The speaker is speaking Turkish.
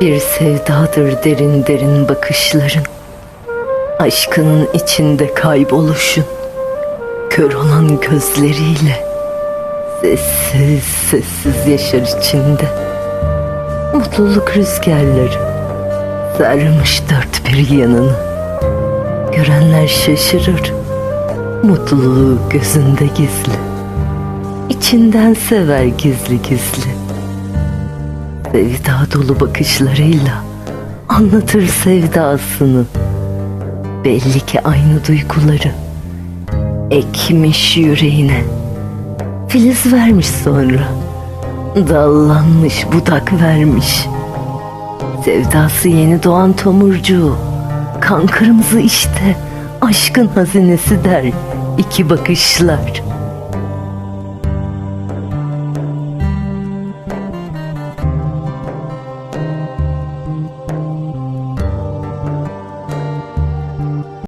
Bir sevdadır derin derin bakışların. Aşkının içinde kayboluşun. Kör olan gözleriyle Sessiz sessiz yaşar içinde. Mutluluk rüzgarları Sarmış dört bir yanını. Görenler şaşırır Mutluluğu gözünde gizli. İçinden sever gizli gizli Sevda dolu bakışlarıyla anlatır sevdasını. Belli ki aynı duyguları ekmiş yüreğine. Filiz vermiş sonra. Dallanmış budak vermiş. Sevdası yeni doğan tomurcuğu. Kan kırmızı işte aşkın hazinesi der iki bakışlar.